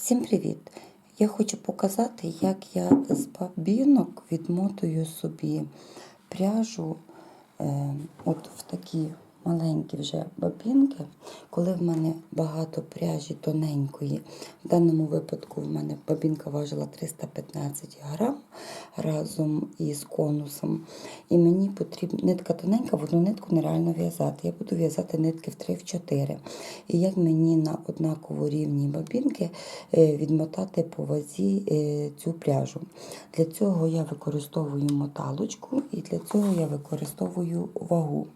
Всім привіт! Я хочу показати, як я з бабінок відмотую собі пряжу е, от в такі маленькі вже бабінки. Коли в мене багато пряжі тоненької, в даному випадку в мене бабінка важила 315 грам разом із конусом. І мені потрібна нитка тоненька, в одну нитку нереально в'язати. Я буду в'язати нитки в 3-4. І як мені на однаково рівні бабінки е, відмотати по вазі е, цю пряжу. Для цього я використовую моталочку і для цього я використовую вагу.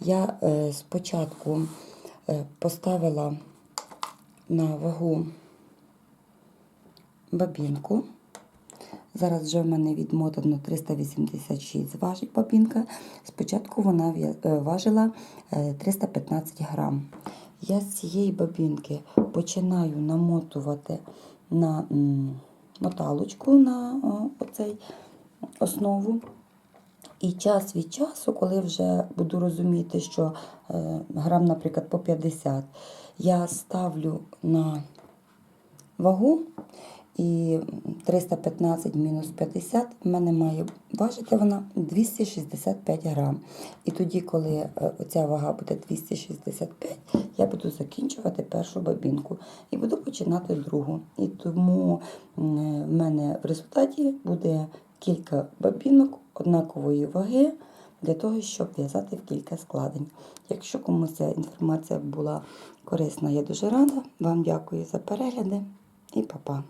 Я е, спочатку е, поставила на вагу бабінку. Зараз вже в мене відмотано 386 важить бабінка. Спочатку вона е, важила е, 315 грам. Я з цієї бабінки починаю намотувати на моталочку на оцей основу. І час від часу, коли вже буду розуміти, що е, грам, наприклад, по 50, я ставлю на вагу і 315 мінус 50 в мене має важити вона 265 грам. І тоді, коли е, оця вага буде 265, я буду закінчувати першу бабінку і буду починати другу. І тому м, в мене в результаті буде кілька бабінок однакової ваги для того, щоб в'язати в кілька складень. Якщо комусь ця інформація була корисна, я дуже рада. Вам дякую за перегляди і па-па.